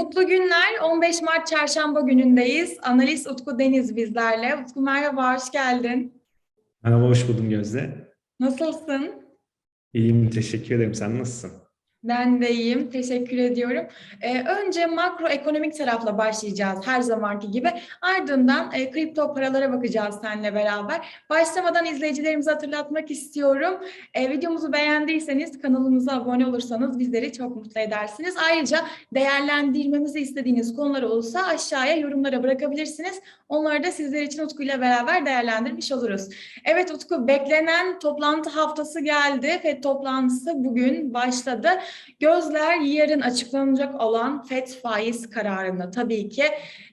Mutlu günler. 15 Mart Çarşamba günündeyiz. Analist Utku Deniz bizlerle. Utku merhaba, hoş geldin. Merhaba, hoş buldum Gözde. Nasılsın? İyiyim, teşekkür ederim. Sen nasılsın? Ben de iyiyim, teşekkür ediyorum. Ee, önce makroekonomik tarafla başlayacağız her zamanki gibi. Ardından e, kripto paralara bakacağız seninle beraber. Başlamadan izleyicilerimize hatırlatmak istiyorum. E, videomuzu beğendiyseniz kanalımıza abone olursanız bizleri çok mutlu edersiniz. Ayrıca değerlendirmemizi istediğiniz konular olursa aşağıya yorumlara bırakabilirsiniz. Onları da sizler için Utku ile beraber değerlendirmiş oluruz. Evet Utku, beklenen toplantı haftası geldi. FED toplantısı bugün başladı. Gözler yarın açıklanacak olan FED faiz kararında tabii ki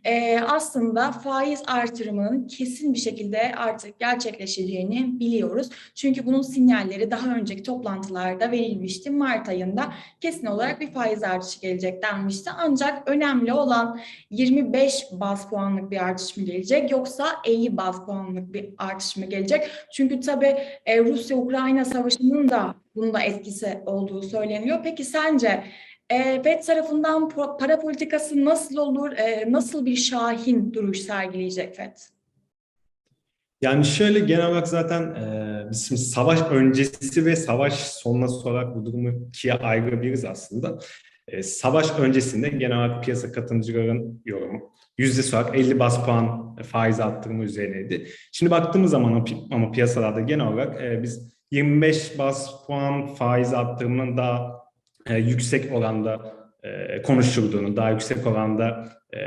e, aslında faiz artırımının kesin bir şekilde artık gerçekleşeceğini biliyoruz. Çünkü bunun sinyalleri daha önceki toplantılarda verilmişti. Mart ayında kesin olarak bir faiz artışı gelecek denmişti. Ancak önemli olan 25 baz puanlık bir artış mı gelecek yoksa 50 baz puanlık bir artış mı gelecek? Çünkü tabii e, Rusya-Ukrayna savaşının da bunda etkisi olduğu söyleniyor. Peki sence e, FED tarafından para politikası nasıl olur, e, nasıl bir şahin duruş sergileyecek FED? Yani şöyle genel olarak zaten e, biz savaş öncesi ve savaş sonrası olarak bu durumu ikiye ayırabiliriz aslında. E, savaş öncesinde genel olarak piyasa katılımcıların yorumu yüzdesi olarak 50 bas puan faiz arttırımı üzerineydi. Şimdi baktığımız zaman ama piyasalarda genel olarak e, biz 25 bas puan faiz arttırımının daha e, yüksek oranda e, konuşulduğunu, daha yüksek oranda e,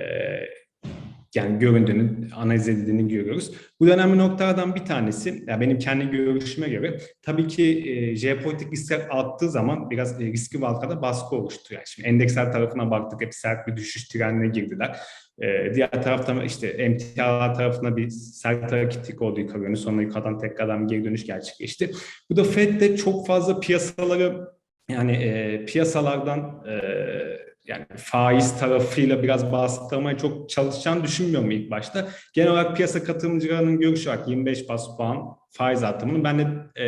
yani göründüğünü, analiz edildiğini görüyoruz. Bu önemli noktalardan bir tanesi, ya benim kendi görüşüme göre tabii ki e, jeopolitik riskler arttığı zaman biraz e, riski valkada baskı oluşturuyor. Yani şimdi endeksler tarafına baktık, hep sert bir düşüş trenine girdiler. E, diğer taraftan işte emtialar tarafına bir sert hareketlik oldu yukarı yönlü, sonra yukarıdan tekrardan geri dönüş gerçekleşti. Bu da FED'de çok fazla piyasaları yani e, piyasalardan e, yani faiz tarafıyla biraz bastırmaya çok çalışacağını düşünmüyorum ilk başta. Genel olarak piyasa katılımcılarının görüşü olarak 25 bas puan faiz artırımını ben de, e,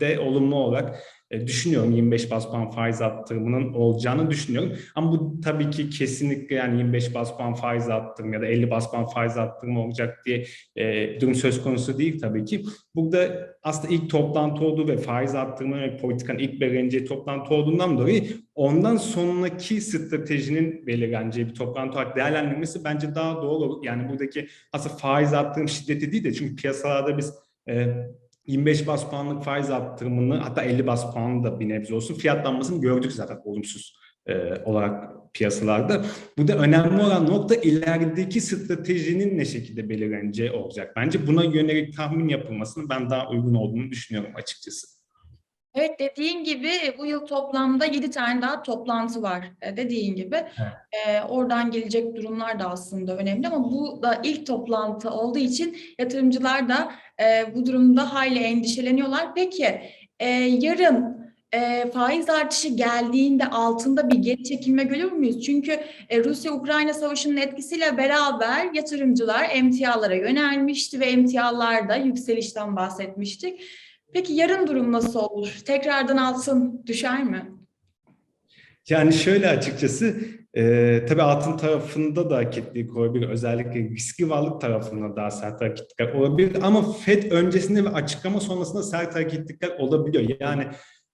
de olumlu olarak e, düşünüyorum 25 bas puan faiz arttırımının olacağını düşünüyorum. Ama bu tabii ki kesinlikle yani 25 bas puan faiz arttırımı ya da 50 bas puan faiz arttırımı olacak diye e, durum söz konusu değil tabii ki. Burada aslında ilk toplantı olduğu ve faiz arttırma yönelik politikanın ilk belirleneceği toplantı olduğundan dolayı ondan sonraki stratejinin belirleneceği bir toplantı olarak değerlendirilmesi bence daha doğru olur. Yani buradaki aslında faiz arttırım şiddeti değil de çünkü piyasalarda biz e, 25 bas puanlık faiz arttırımını hatta 50 bas puanı da bir nebze olsun fiyatlanmasını gördük zaten olumsuz e, olarak piyasalarda. Burada önemli olan nokta ilerideki stratejinin ne şekilde belirleneceği olacak. Bence buna yönelik tahmin yapılmasının ben daha uygun olduğunu düşünüyorum açıkçası. Evet dediğin gibi bu yıl toplamda 7 tane daha toplantı var e, dediğin gibi. E, oradan gelecek durumlar da aslında önemli ama bu da ilk toplantı olduğu için yatırımcılar da e, bu durumda hayli endişeleniyorlar. Peki e, yarın e, faiz artışı geldiğinde altında bir geri çekilme görür müyüz? Çünkü e, Rusya-Ukrayna savaşının etkisiyle beraber yatırımcılar emtialara yönelmişti ve emtialarda yükselişten bahsetmiştik. Peki yarın durum nasıl olur? Tekrardan altın düşer mi? Yani şöyle açıkçası e, tabii altın tarafında da hareketlilik olabilir. Özellikle riskli varlık tarafında daha sert hareketlikler olabilir. Ama FED öncesinde ve açıklama sonrasında sert hareketlikler olabiliyor. Yani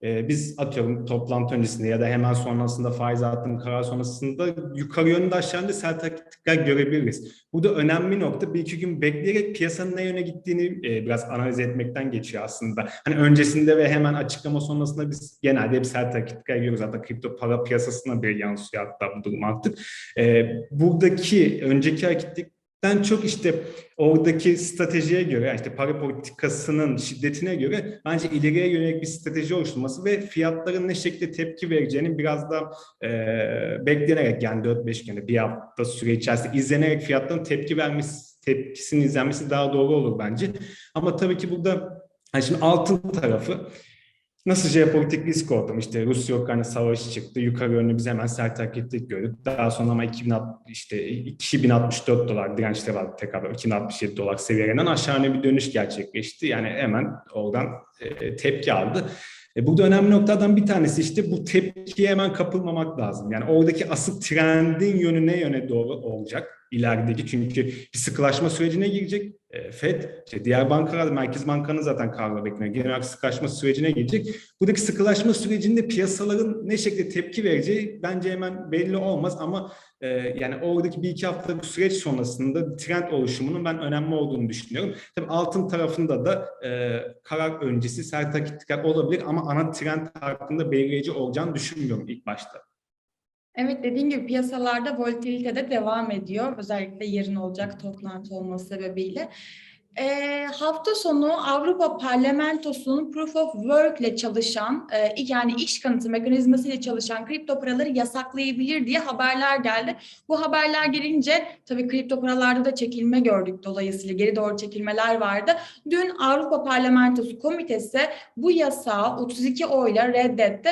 e, biz atıyorum toplantı öncesinde ya da hemen sonrasında faiz artırım karar sonrasında yukarı yönde aşağı yönde sert hareketlikler görebiliriz. Bu da önemli nokta. Bir iki gün bekleyerek piyasanın ne yöne gittiğini e, biraz analiz etmekten geçiyor aslında. Hani öncesinde ve hemen açıklama sonrasında biz genelde hep sert hareketlikler görüyoruz. Hatta kripto para piyasasına bir yansıyor hatta bu durum artık. E, buradaki önceki hareketlik den çok işte oradaki stratejiye göre işte para politikasının şiddetine göre bence ileriye yönelik bir strateji oluşturması ve fiyatların ne şekilde tepki vereceğini biraz da e, beklenerek yani 4-5 günde bir hafta süre içerisinde izlenerek fiyatların tepki vermesi tepkisinin izlenmesi daha doğru olur bence. Ama tabii ki burada yani şimdi altın tarafı Nasıl jeopolitik risk ortamı işte Rusya-Ukrayna savaşı çıktı. Yukarı yönlü biz hemen sert hareketlik gördük. Daha sonra ama 2060, işte 2064 dolar dirençte vardı tekrar 2067 dolar seviyelerinden aşağı yönlü bir dönüş gerçekleşti. Yani hemen oradan e, tepki aldı. E, burada önemli noktadan bir tanesi işte bu tepkiye hemen kapılmamak lazım. Yani oradaki asıl trendin yönü ne yöne doğru olacak ilerideki çünkü bir sıkılaşma sürecine girecek. E, FED, işte diğer bankalar, Merkez Banka'nın zaten kararı bekleniyor. Genel olarak sıkılaşma sürecine girecek. Buradaki sıkılaşma sürecinde piyasaların ne şekilde tepki vereceği bence hemen belli olmaz ama e, yani oradaki bir iki haftalık süreç sonrasında trend oluşumunun ben önemli olduğunu düşünüyorum. Tabii altın tarafında da e, karar öncesi sert hareketler olabilir ama ana trend hakkında belirleyici olacağını düşünmüyorum ilk başta. Evet dediğim gibi piyasalarda volatilite de devam ediyor. Özellikle yarın olacak toplantı olması sebebiyle. Ee, hafta sonu Avrupa Parlamentosu'nun Proof of Work ile çalışan, e, yani iş kanıtı mekanizması ile çalışan kripto paraları yasaklayabilir diye haberler geldi. Bu haberler gelince tabii kripto paralarda da çekilme gördük dolayısıyla geri doğru çekilmeler vardı. Dün Avrupa Parlamentosu Komitesi bu yasağı 32 oyla reddetti.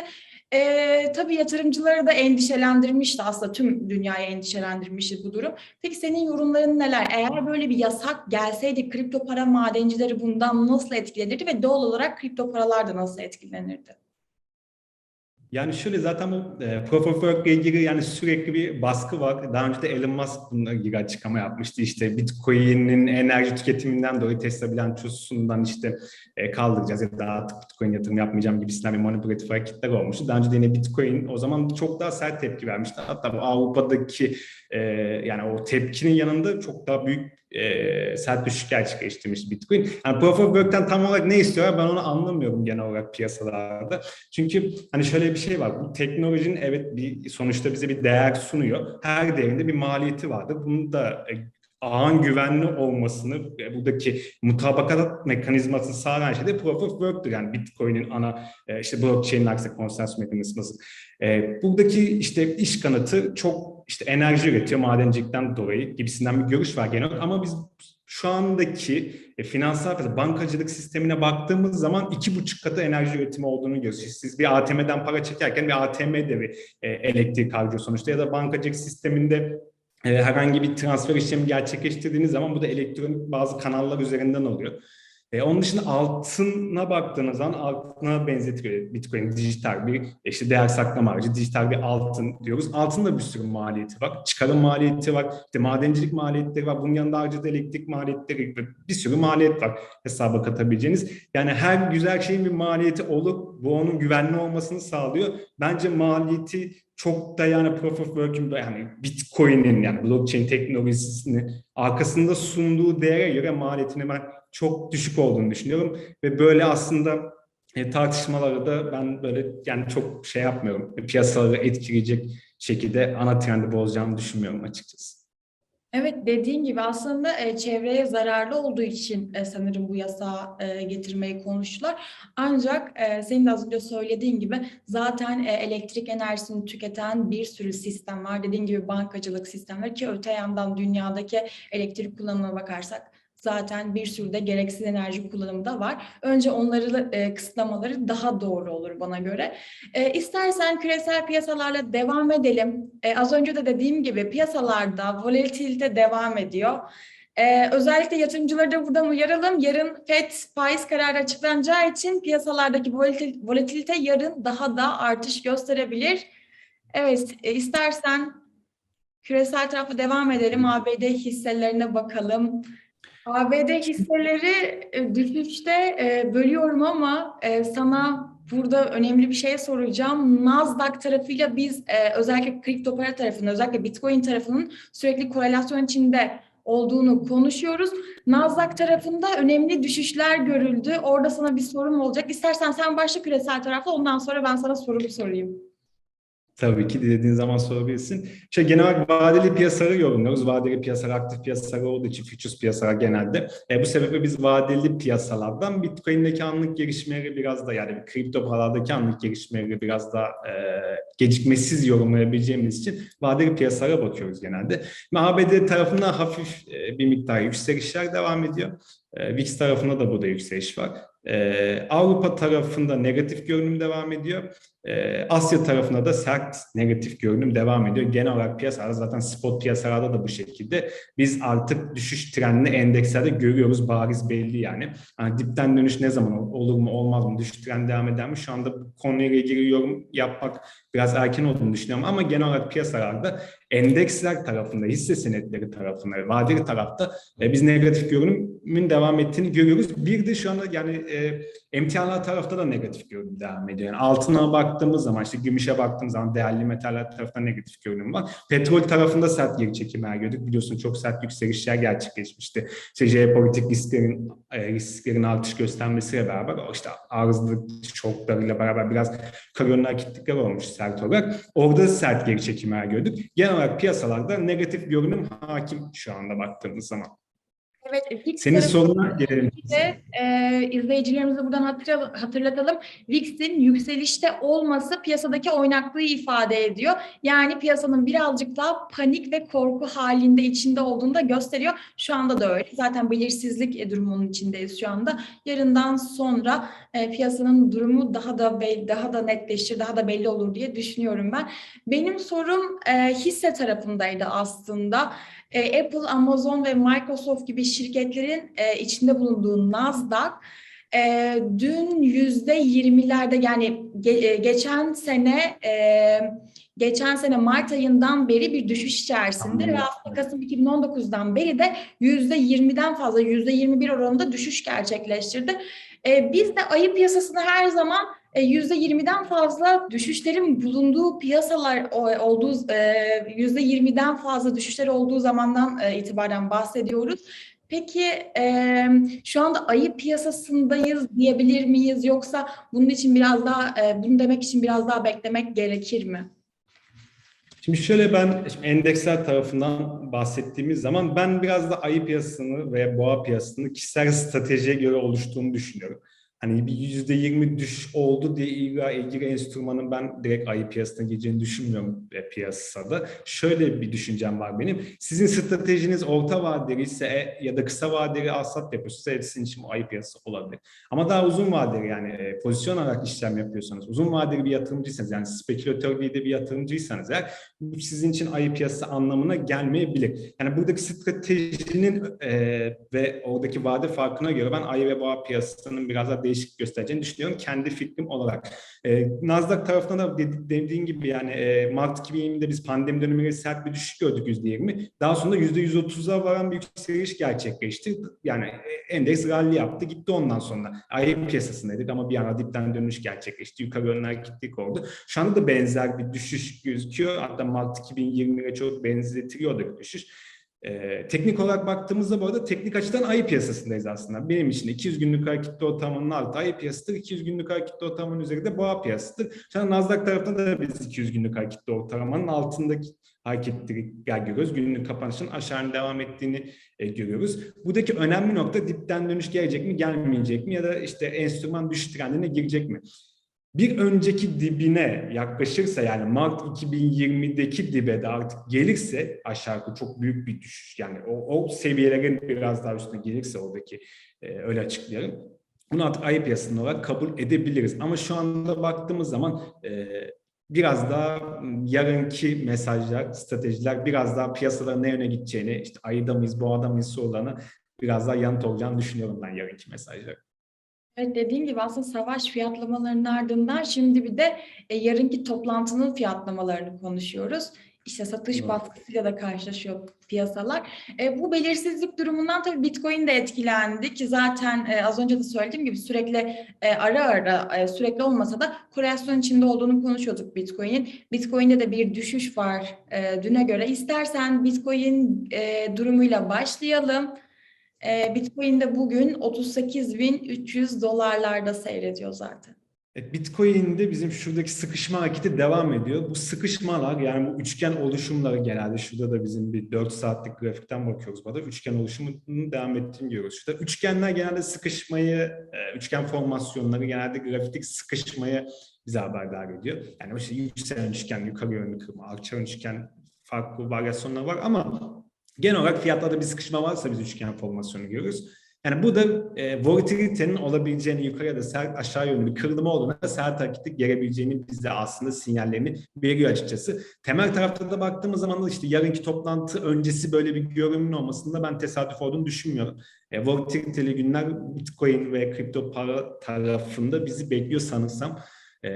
Ee, tabii yatırımcıları da endişelendirmişti aslında tüm dünyayı endişelendirmişti bu durum. Peki senin yorumların neler? Eğer böyle bir yasak gelseydi kripto para madencileri bundan nasıl etkilenirdi ve doğal olarak kripto paralar da nasıl etkilenirdi? Yani şöyle zaten bu e, Proof of Work ile ilgili yani sürekli bir baskı var. Daha önce de Elon Musk bununla ilgili açıklama yapmıştı. İşte Bitcoin'in enerji tüketiminden dolayı Tesla bilançosundan işte e, kaldıracağız ya da artık Bitcoin yatırım yapmayacağım gibisinden bir manipülatif hareketler olmuştu. Daha önce de yine Bitcoin o zaman çok daha sert tepki vermişti. Hatta bu Avrupa'daki e, yani o tepkinin yanında çok daha büyük e, sert düşüş gerçekleştirmiş Bitcoin. Yani Proof of Work'ten tam olarak ne istiyorlar ben onu anlamıyorum genel olarak piyasalarda. Çünkü hani şöyle bir şey var. Bu teknolojinin evet bir sonuçta bize bir değer sunuyor. Her değerinde bir maliyeti vardır. Bunu da e, ağın güvenli olmasını, e, buradaki mutabakat mekanizmasını sağlayan şey de Proof of Work'tür. Yani Bitcoin'in ana e, işte blockchain'in aksine konsensus mekanizması. Buradaki işte iş kanıtı çok işte enerji üretiyor madencilikten dolayı gibisinden bir görüş var genel. Ama biz şu andaki e, finansal bankacılık sistemine baktığımız zaman iki buçuk katı enerji üretimi olduğunu görüyoruz. Siz bir ATM'den para çekerken bir ATM de bir e, elektrik harcıyor sonuçta ya da bankacılık sisteminde e, herhangi bir transfer işlemi gerçekleştirdiğiniz zaman bu da elektronik bazı kanallar üzerinden oluyor. E, onun dışında altına baktığınız zaman altına benzetiyor Bitcoin dijital bir işte değer saklama aracı, dijital bir altın diyoruz. Altın da bir sürü maliyeti var. Çıkarım maliyeti var, işte madencilik maliyetleri var. Bunun yanında harcadığı elektrik maliyetleri bir sürü maliyet var hesaba katabileceğiniz. Yani her güzel şeyin bir maliyeti olup bu onun güvenli olmasını sağlıyor. Bence maliyeti çok da yani Proof of Work'ün yani Bitcoin'in yani blockchain teknolojisini arkasında sunduğu değere göre maliyetini ben çok düşük olduğunu düşünüyorum ve böyle aslında e, tartışmaları da ben böyle yani çok şey yapmıyorum. Piyasaları etkileyecek şekilde ana trendi bozacağını düşünmüyorum açıkçası. Evet dediğin gibi aslında e, çevreye zararlı olduğu için e, sanırım bu yasağı e, getirmeyi konuştular. Ancak e, senin de az önce söylediğin gibi zaten e, elektrik enerjisini tüketen bir sürü sistem var. Dediğin gibi bankacılık sistemleri ki öte yandan dünyadaki elektrik kullanımına bakarsak zaten bir sürü de gereksiz enerji kullanımı da var. Önce onları e, kısıtlamaları daha doğru olur bana göre. E, istersen küresel piyasalarla devam edelim. E, az önce de dediğim gibi piyasalarda volatilite devam ediyor. Ee, özellikle yatırımcıları da buradan uyaralım. Yarın FED faiz kararı açıklanacağı için piyasalardaki volatil, volatilite yarın daha da artış gösterebilir. Evet, e, istersen küresel tarafa devam edelim. ABD hisselerine bakalım. ABD hisseleri e, düşüşte e, bölüyorum ama e, sana burada önemli bir şey soracağım. Nasdaq tarafıyla biz özellikle kripto para tarafında, özellikle Bitcoin tarafının sürekli korelasyon içinde olduğunu konuşuyoruz. Nasdaq tarafında önemli düşüşler görüldü. Orada sana bir sorum olacak. İstersen sen başla küresel tarafta ondan sonra ben sana sorumu sorayım. Tabii ki dilediğin zaman sorabilirsin. İşte genel vadeli piyasaları yorumluyoruz. Vadeli piyasalar aktif piyasalar olduğu için futures piyasalar genelde. E, bu sebeple biz vadeli piyasalardan Bitcoin'deki anlık gelişmeleri biraz da yani kripto paralardaki anlık gelişmeleri biraz da e, gecikmesiz yorumlayabileceğimiz için vadeli piyasalara bakıyoruz genelde. Ve ABD tarafından hafif e, bir miktar yükselişler devam ediyor. E, VIX tarafında da burada yükseliş var. Ee, Avrupa tarafında negatif görünüm devam ediyor. Ee, Asya tarafında da sert negatif görünüm devam ediyor. Genel olarak piyasalarda zaten spot piyasalarda da bu şekilde. Biz artık düşüş trendini endekslerde görüyoruz. Bariz belli yani. yani dipten dönüş ne zaman olur mu olmaz mı? Düşüş trend devam eder mi? Şu anda bu konuyla ilgili yorum yapmak biraz erken olduğunu düşünüyorum. Ama genel olarak piyasalarda endeksler tarafında, hisse senetleri tarafında, vadeli tarafta e, biz negatif görünümün devam ettiğini görüyoruz. Bir de şu anda yani e, emtialar tarafta da negatif görünüm devam ediyor. Yani altına baktığımız zaman, işte gümüşe baktığımız zaman değerli metaller tarafında negatif görünüm var. Petrol tarafında sert geri çekimler gördük. Biliyorsun çok sert yükselişler gerçekleşmişti. İşte jeopolitik risklerin, e, risklerin artış göstermesiyle beraber işte arızlık şoklarıyla beraber biraz yukarı yönlü hareketlikler olmuş sert olarak. Orada sert geri çekimler gördük. Genel olarak piyasalarda negatif görünüm hakim şu anda baktığımız zaman. Evet, VIX Senin soruna gelelim. de e, izleyicilerimize buradan hatırla- hatırlatalım. VIX'in yükselişte olması piyasadaki oynaklığı ifade ediyor. Yani piyasanın birazcık daha panik ve korku halinde içinde olduğunu da gösteriyor. Şu anda da öyle. Zaten belirsizlik e, durumunun içindeyiz şu anda. Yarından sonra e, piyasanın durumu daha da daha da netleşir, daha da belli olur diye düşünüyorum ben. Benim sorum e, hisse tarafındaydı aslında. E, Apple, Amazon ve Microsoft gibi şirketlerin e, içinde bulunduğu Nasdaq e, dün yüzde yirmilerde yani ge- e, geçen sene e, geçen sene Mart ayından beri bir düşüş içerisinde ve aslında Kasım 2019'dan beri de yüzde yirmiden fazla yüzde yirmi bir oranında düşüş gerçekleştirdi. E, biz de ayı piyasasını her zaman e, yüzde yirmiden fazla düşüşlerin bulunduğu piyasalar olduğu e, yüzde yirmiden fazla düşüşler olduğu zamandan e, itibaren bahsediyoruz. Peki e, şu anda ayı piyasasındayız diyebilir miyiz yoksa bunun için biraz daha e, bunu demek için biraz daha beklemek gerekir mi? Şimdi şöyle ben şimdi endeksler tarafından bahsettiğimiz zaman ben biraz da ayı piyasasını ve boğa piyasasını kişisel stratejiye göre oluştuğunu düşünüyorum. Hani bir yüzde yirmi düşüş oldu diye ilgili, enstrümanın ben direkt ayı piyasasına gireceğini düşünmüyorum e, piyasada. Şöyle bir düşüncem var benim. Sizin stratejiniz orta vadeli ise ya da kısa vadeli alsat yapıyorsunuz. Evet sizin için ayı piyasası olabilir. Ama daha uzun vadeli yani e, pozisyon olarak işlem yapıyorsanız, uzun vadeli bir yatırımcıysanız yani spekülatör değil de bir yatırımcıysanız eğer bu sizin için ayı piyasası anlamına gelmeyebilir. Yani buradaki stratejinin e, ve oradaki vade farkına göre ben ayı ve boğa piyasasının biraz daha değişik göstereceğini düşünüyorum kendi fikrim olarak. E, Nasdaq tarafında da dedi- dediğin gibi yani e, Mart 2020'de biz pandemi döneminde sert bir düşüş gördük %20. Daha sonra %130'a varan bir yükseliş gerçekleşti. Yani e, endeks rally yaptı gitti ondan sonra. Ayı piyasasındaydık ama bir anda dipten dönüş gerçekleşti. Yukarı yönler gittik oldu. Şu anda da benzer bir düşüş gözüküyor. Hatta Mart 2020'ye çok benzetiliyordu düşüş. Ee, teknik olarak baktığımızda bu arada teknik açıdan ayı piyasasındayız aslında. Benim için 200 günlük hareketli ortalamanın altı ayı piyasasıdır. 200 günlük hareketli ortalamanın üzerinde boğa piyasasıdır. Şu an Nasdaq tarafında da biz 200 günlük hareketli ortalamanın altındaki hareketleri görüyoruz. Günlük kapanışın aşağı devam ettiğini e, görüyoruz. Buradaki önemli nokta dipten dönüş gelecek mi, gelmeyecek mi ya da işte enstrüman düşüş trendine girecek mi? Bir önceki dibine yaklaşırsa yani Mart 2020'deki dibe de artık gelirse aşağı yukarı çok büyük bir düşüş. Yani o, o seviyelerin biraz daha üstüne gelirse oradaki e, öyle açıklayalım. Bunu artık ayı piyasasında olarak kabul edebiliriz. Ama şu anda baktığımız zaman e, biraz daha yarınki mesajlar, stratejiler biraz daha piyasaların ne yöne gideceğini, işte ayıda mıyız, boğada mıyız sorularına biraz daha yanıt olacağını düşünüyorum ben yarınki mesajlar. Evet dediğim gibi aslında savaş fiyatlamalarının ardından şimdi bir de e, yarınki toplantının fiyatlamalarını konuşuyoruz. İşte satış Evet. baskısıyla da karşılaşıyor piyasalar. E, bu belirsizlik durumundan tabii Bitcoin de etkilendi ki zaten e, az önce de söylediğim gibi sürekli e, ara ara e, sürekli olmasa da korelasyon içinde olduğunu konuşuyorduk Bitcoin'in. Bitcoin'de de bir düşüş var e, düne göre. İstersen Bitcoin e, durumuyla başlayalım. E, Bitcoin de bugün 38.300 dolarlarda seyrediyor zaten. Evet, Bitcoin'de bizim şuradaki sıkışma hareketi devam ediyor. Bu sıkışmalar yani bu üçgen oluşumları genelde şurada da bizim bir 4 saatlik grafikten bakıyoruz burada. Üçgen oluşumunun devam ettiğini görüyoruz. Şurada üçgenler genelde sıkışmayı, e, üçgen formasyonları genelde grafik sıkışmayı bize haberdar ediyor. Yani işte yükselen üçgen, yukarı yönlü kırma, alçalan üçgen farklı varyasyonlar var ama genel olarak fiyatlarda bir sıkışma varsa biz üçgen formasyonu görüyoruz. Yani bu da e, volatilitenin olabileceğini yukarı ya da sert aşağı yönlü bir kırılma olduğunda sert hareketlik gelebileceğini bize aslında sinyallerini veriyor açıkçası. Temel tarafta da baktığımız zaman da işte yarınki toplantı öncesi böyle bir görünümün olmasında ben tesadüf olduğunu düşünmüyorum. E, volatiliteli günler Bitcoin ve kripto para tarafında bizi bekliyor sanırsam. E,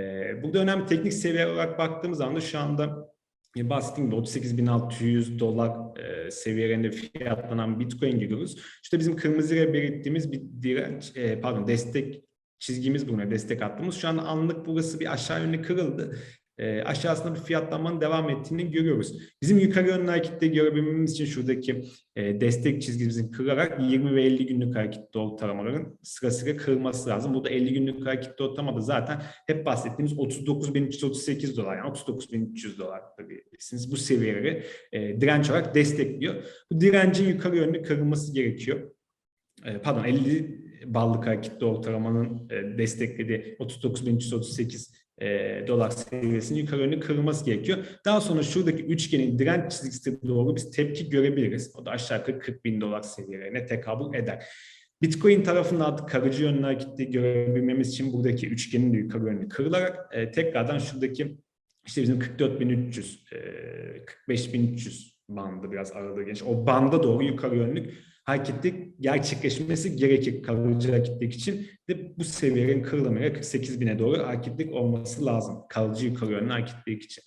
burada önemli teknik seviye olarak baktığımız zaman da şu anda bahsettiğim gibi 38.600 dolar e, seviyelerinde fiyatlanan Bitcoin görüyoruz. İşte bizim kırmızıyla belirttiğimiz bir direnç, e, pardon destek çizgimiz bulunuyor, destek hattımız. Şu an anlık burası bir aşağı yönlü kırıldı. E, aşağısında bir fiyatlamanın devam ettiğini görüyoruz. Bizim yukarı yönlü harekette görebilmemiz için şuradaki e, destek çizgimizin kırarak 20 ve 50 günlük hareketli ortalamaların sırasıyla kırılması lazım. Burada 50 günlük hareketli ortalamada zaten hep bahsettiğimiz 39.338 dolar yani 39.300 dolar bilirsiniz. Bu seviyeleri e, direnç olarak destekliyor. Bu direncin yukarı yönlü kırılması gerekiyor. E, pardon 50 ballık hareketli ortalamanın e, desteklediği 39.338 e, dolar seviyesinin yukarı yönlü kırılması gerekiyor. Daha sonra şuradaki üçgenin direnç çizgisine doğru biz tepki görebiliriz. O da aşağı yukarı 40 bin dolar seviyelerine tekabül eder. Bitcoin tarafında artık karıcı yönlü hareketli görebilmemiz için buradaki üçgenin de yukarı yönlü kırılarak e, tekrardan şuradaki işte bizim 44.300, e, 45.300 bandı biraz aralığı geniş. O banda doğru yukarı yönlü hareketlik gerçekleşmesi gerekir kalıcı hareketlik için de bu seviyelerin kırılımıyla 48 bine doğru hareketlik olması lazım kalıcı yukarı yönlü hareketlik için.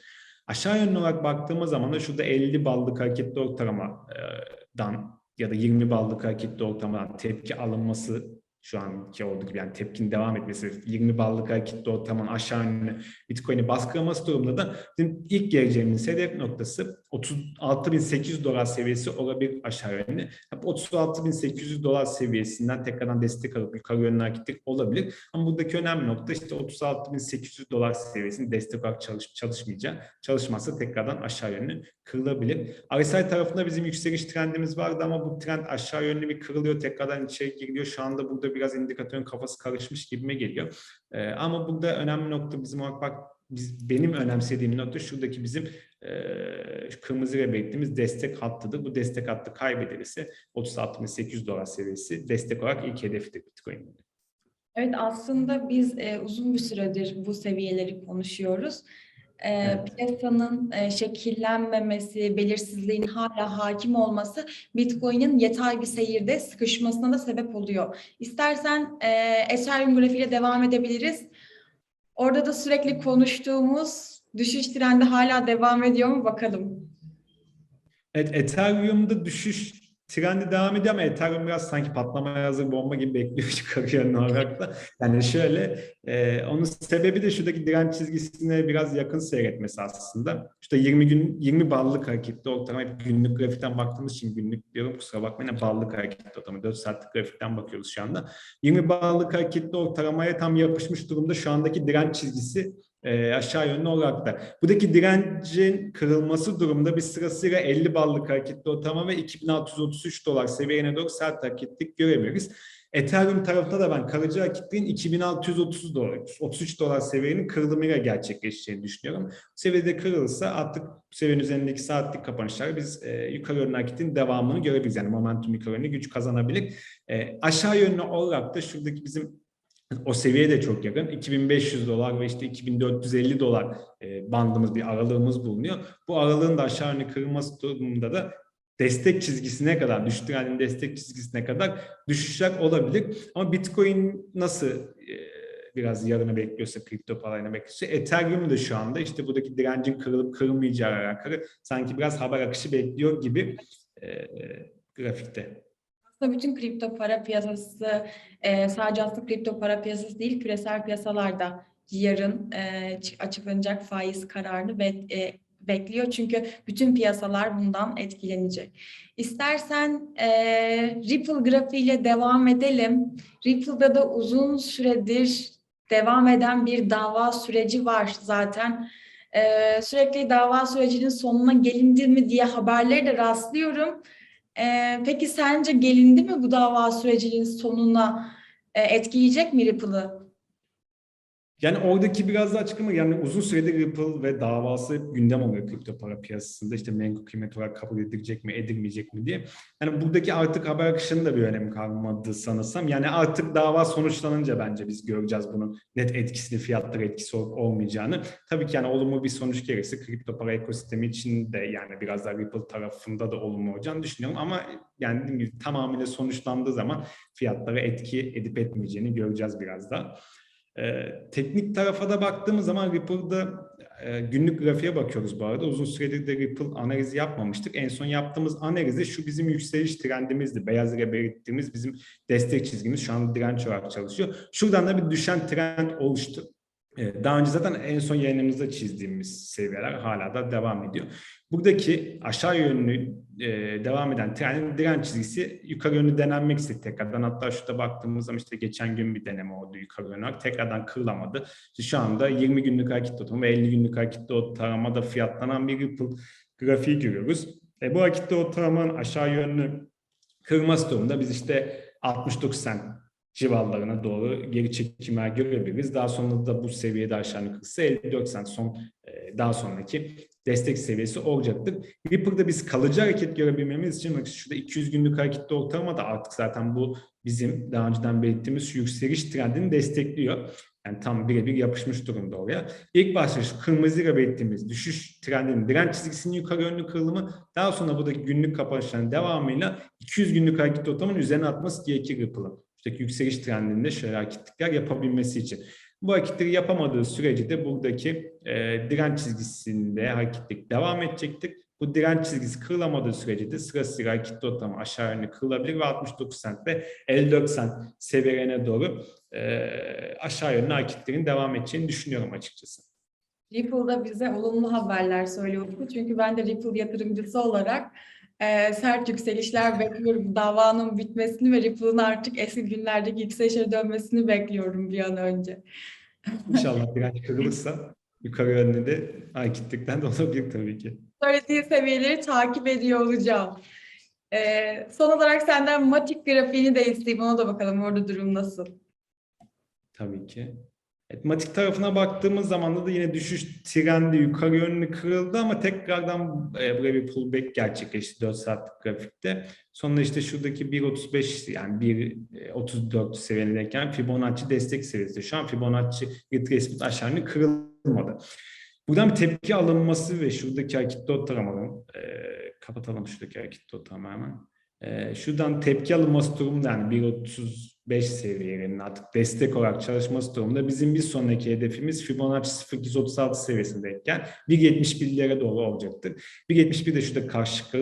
Aşağı yönlü olarak baktığımız zaman da şurada 50 ballık hareketli ortalamadan ya da 20 ballık hareketli ortalamadan tepki alınması şu anki olduğu gibi yani tepkinin devam etmesi 20 ballık hareketli ortalamanın aşağı yönlü Bitcoin'i baskılaması durumunda da bizim ilk geleceğimiz hedef noktası 36.800 dolar seviyesi olabilir aşağı yönlü. 36.800 dolar seviyesinden tekrardan destek alıp yukarı yönlü hareketlik olabilir. Ama buradaki önemli nokta işte 36.800 dolar seviyesinin destek olarak çalışıp çalışmayacağı. Çalışmazsa tekrardan aşağı yönlü kırılabilir. RSI tarafında bizim yükseliş trendimiz vardı ama bu trend aşağı yönlü bir kırılıyor. Tekrardan içeri giriliyor. Şu anda burada biraz indikatörün kafası karışmış gibime geliyor. Ee, ama burada önemli nokta bizim olarak bak biz, benim önemsediğim nokta şuradaki bizim kırmızı ile belirttiğimiz destek hattıdır. Bu destek hattı kaybedilirse 36.800 dolar seviyesi destek olarak ilk hedefidir Bitcoin'in. Evet aslında biz e, uzun bir süredir bu seviyeleri konuşuyoruz. E, Evet. Piyasanın e, şekillenmemesi, belirsizliğin hala hakim olması Bitcoin'in yatay bir seyirde sıkışmasına da sebep oluyor. İstersen e, Ethereum grafiğiyle devam edebiliriz. Orada da sürekli konuştuğumuz düşüş trendi hala devam ediyor mu bakalım. Evet, Ethereum'da düşüş trendi devam ediyor ama Ethereum biraz sanki patlamaya hazır bomba gibi bekliyor olarak da. Yani şöyle, e, onun sebebi de şuradaki direnç çizgisine biraz yakın seyretmesi aslında. İşte 20 gün 20 ballık hareketli ortalama günlük grafikten baktığımız için günlük diyorum kusura bakmayın ballık hareketli ortalama 4 saatlik grafikten bakıyoruz şu anda. 20 ballık hareketli ortalamaya tam yapışmış durumda şu andaki direnç çizgisi e, aşağı yönlü olarak da. Buradaki direncin kırılması durumunda bir sırasıyla 50 ballık hareketli ortalama ve 2633 dolar seviyene doğru sert hareketlik görebiliriz. Ethereum tarafında da ben kalıcı hareketliğin 2630 dolar, 33 dolar seviyenin kırılımıyla gerçekleşeceğini düşünüyorum. Bu seviyede kırılırsa artık bu seviyenin üzerindeki saatlik kapanışlar biz e, yukarı yönlü hareketin devamını görebiliriz. Yani momentum yukarı yönlü güç kazanabilir. E, aşağı yönlü olarak da şuradaki bizim o seviye de çok yakın. 2500 dolar ve işte 2450 dolar e, bandımız bir aralığımız bulunuyor. Bu aralığın da aşağı yönlü kırılması durumunda da destek çizgisine kadar, düştüğü destek çizgisine kadar düşüşler olabilir. Ama Bitcoin nasıl e, biraz yarını bekliyorsa, kripto parayla bekliyorsa, Ethereum da şu anda işte buradaki direncin kırılıp kırılmayacağı alakalı sanki biraz haber akışı bekliyor gibi e, grafikte. Aslında bütün kripto para piyasası e, sadece aslında kripto para piyasası değil küresel piyasalarda yarın e, çı- açıklanacak faiz kararını be- e, bekliyor. Çünkü bütün piyasalar bundan etkilenecek. İstersen e, Ripple grafiğiyle devam edelim. Ripple'da da uzun süredir devam eden bir dava süreci var zaten. E, sürekli dava sürecinin sonuna gelindi mi diye haberleri de rastlıyorum. Ee, peki sence gelindi mi bu dava sürecinin sonuna e, etkileyecek mi Ripple'ı? Yani oradaki biraz da açıklama yani uzun süredir Ripple ve davası gündem oluyor kripto para piyasasında işte menkul kıymet olarak kabul edilecek mi edilmeyecek mi diye. Yani buradaki artık haber akışının da bir önemi kalmadı sanırsam. Yani artık dava sonuçlanınca bence biz göreceğiz bunun net etkisini fiyatlara etkisi olup olmayacağını. Tabii ki yani olumlu bir sonuç gelirse kripto para ekosistemi için de yani biraz da Ripple tarafında da olumlu olacağını düşünüyorum. Ama yani dediğim gibi tamamıyla sonuçlandığı zaman fiyatlara etki edip etmeyeceğini göreceğiz biraz daha. Ee, teknik tarafa da baktığımız zaman Ripple'da e, günlük grafiğe bakıyoruz bu arada. Uzun süredir de Ripple analizi yapmamıştık. En son yaptığımız analizde şu bizim yükseliş trendimizdi. Beyaz ile belirttiğimiz bizim destek çizgimiz şu an direnç olarak çalışıyor. Şuradan da bir düşen trend oluştu. Ee, Daha önce zaten en son yayınımızda çizdiğimiz seviyeler hala da devam ediyor. Buradaki aşağı yönlü e, devam eden trendin direnç çizgisi yukarı yönlü denenmek istedi tekrardan. Hatta şurada baktığımız zaman işte geçen gün bir deneme oldu yukarı yönlü. Tekrardan kırılamadı. İşte şu anda 20 günlük hareket ortamı ve 50 günlük hareket ortalamada fiyatlanan bir Ripple grafiği görüyoruz. E, bu hareket ortalamanın aşağı yönlü kırılması durumunda biz işte 69 sent civarlarına doğru geri çekimler görebiliriz. Daha sonra da bu seviyede aşağı kırılsa 54 sent son e, daha sonraki destek seviyesi olacaktır. Ripple'da biz kalıcı hareket görebilmemiz için bak şurada 200 günlük hareketli ortalama da artık zaten bu bizim daha önceden belirttiğimiz yükseliş trendini destekliyor. Yani tam birebir yapışmış durumda oraya. İlk başta şu kırmızı ile belirttiğimiz düşüş trendinin direnç çizgisinin yukarı yönlü kırılımı daha sonra buradaki günlük kapanışların devamıyla 200 günlük hareket ortamının üzerine atması gerekir Ripple'ın. Şuradaki yükseliş trendinde şöyle hareketlikler yapabilmesi için. Bu hareketleri yapamadığı sürece de buradaki e, direnç çizgisinde hareketlik devam edecektir. Bu direnç çizgisi kırılamadığı sürece de sırasıyla hareketli ortamı aşağı yönlü kırılabilir ve 69 sent ve 54 sent seviyelerine doğru e, aşağı yönlü hareketlerin devam edeceğini düşünüyorum açıkçası. Ripple'da bize olumlu haberler söylüyor. Çünkü ben de Ripple yatırımcısı olarak e, sert yükselişler bekliyorum. Davanın bitmesini ve Ripple'ın artık eski günlerdeki yükselişe dönmesini bekliyorum bir an önce. İnşallah direnç kırılırsa yukarı yönlü de hareketlikten de olabilir tabii ki. Söylediği seviyeleri takip ediyor olacağım. E, son olarak senden Matic grafiğini de isteyeyim. Ona da bakalım orada durum nasıl. Tabii ki. Matik tarafına baktığımız zaman da yine düşüş trendi yukarı yönlü kırıldı ama tekrardan e, buraya bir pullback gerçekleşti 4 saatlik grafikte. Sonra işte şuradaki 1.35 yani 1.34 seviyelerdeyken Fibonacci destek seviyesi. Şu an Fibonacci retracement aşağı yönlü kırılmadı. Buradan bir tepki alınması ve şuradaki hareketli ortalamanın e, kapatalım şuradaki hareketli ortalamayı hemen. E, şuradan tepki alınması durumunda yani 1.35 seviyelerinin artık destek olarak çalışması durumunda bizim bir sonraki hedefimiz Fibonacci 0236 seviyesindeyken 1.71'lere doğru olacaktır. 1.71 de şurada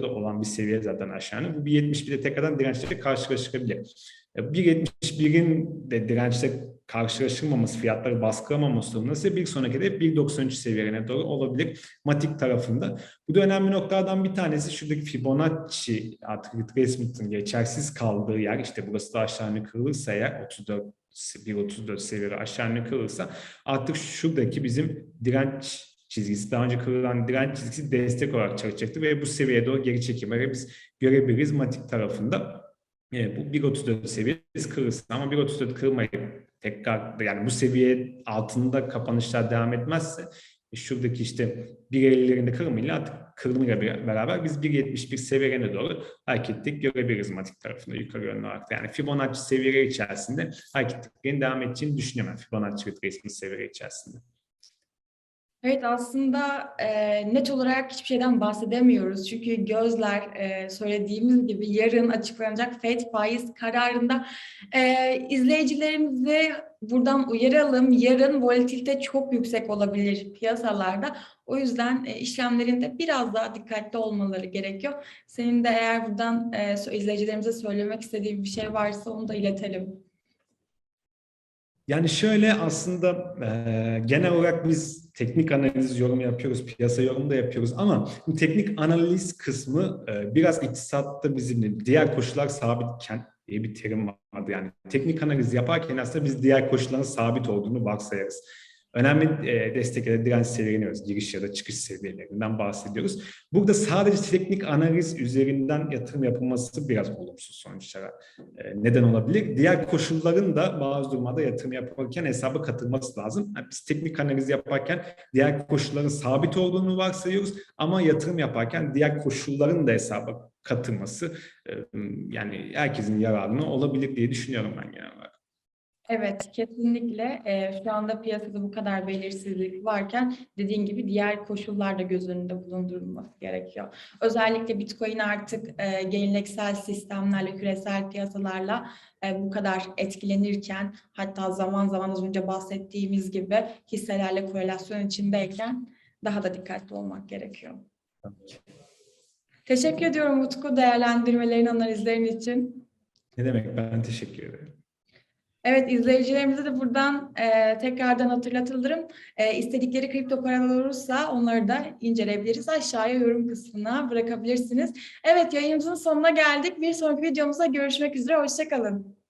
da olan bir seviye zaten aşağıya. Bu 1.71'de tekrardan dirençle karşılaşılabilir. 1.71'in de dirençle karşılaşılmaması, fiyatları baskılamaması durumunda ise bir sonraki hedef 1.93 seviyelerine doğru olabilir Matik tarafında. Bu da önemli noktalardan bir tanesi şuradaki Fibonacci artık retracement'ın geçersiz kaldığı yer işte burası da aşağı kırılırsa eğer 34 1.34 seviyeleri aşağı kırılırsa artık şuradaki bizim direnç çizgisi, daha önce kırılan direnç çizgisi destek olarak çalışacaktır ve bu seviyeye doğru geri çekimleri biz görebiliriz Matik tarafında. Evet, bu 1.34 seviyesi kırılsın ama 1.34 kırmayıp tekrar yani bu seviye altında kapanışlar devam etmezse e, şuradaki işte 1.50'lerinde kırılmayla artık kırılımıyla beraber biz 1.71 seviyelerine doğru hareketlik görebiliriz matik tarafında yukarı yönlü olarak. Yani Fibonacci seviyeleri içerisinde hareketliklerin devam edeceğini düşünüyorum. Fibonacci retracement seviyeleri içerisinde. Evet aslında e, net olarak hiçbir şeyden bahsedemiyoruz. Çünkü gözler e, söylediğimiz gibi yarın açıklanacak FED faiz kararında e, izleyicilerimizi buradan uyaralım. Yarın volatilite çok yüksek olabilir piyasalarda. O yüzden e, işlemlerinde biraz daha dikkatli olmaları gerekiyor. Senin de eğer buradan e, izleyicilerimize söylemek istediğin bir şey varsa onu da iletelim. Yani şöyle aslında e, genel olarak biz teknik analiz yorum yapıyoruz, piyasa yorum da yapıyoruz ama bu teknik analiz kısmı e, biraz iktisatta bizim diğer koşullar sabitken diye bir terim vardı. Yani teknik analiz yaparken aslında biz diğer koşulların sabit olduğunu varsayarız. Önemli e, destekleri direnç seviyelerini veriyoruz. Giriş ya da çıkış seviyelerinden bahsediyoruz. Burada sadece teknik analiz üzerinden yatırım yapılması biraz olumsuz sonuçlara e, neden olabilir. Diğer koşulların da bazı durumlarda yatırım yaparken hesaba katılması lazım. Yani biz teknik analiz yaparken diğer koşulların sabit olduğunu varsayıyoruz ama yatırım yaparken diğer koşulların da hesaba katılması e, yani herkesin yararına olabilir diye düşünüyorum ben genel olarak. Evet, kesinlikle. Ee, şu anda piyasada bu kadar belirsizlik varken dediğin gibi diğer koşullar da göz önünde bulundurulması gerekiyor. Özellikle Bitcoin artık e, geleneksel sistemlerle, küresel piyasalarla e, bu kadar etkilenirken hatta zaman zaman az önce bahsettiğimiz gibi hisselerle korelasyon içindeyken daha da dikkatli olmak gerekiyor. Teşekkür ediyorum Utku değerlendirmelerin, analizlerin için. Ne demek ben teşekkür ederim. Evet, izleyicilerimize de buradan e, tekrardan hatırlatılırım. E, istedikleri kripto paralar olursa onları da inceleyebiliriz. Aşağıya yorum kısmına bırakabilirsiniz. Evet, yayınımızın sonuna geldik. Bir sonraki videomuzda görüşmek üzere. Hoşçakalın.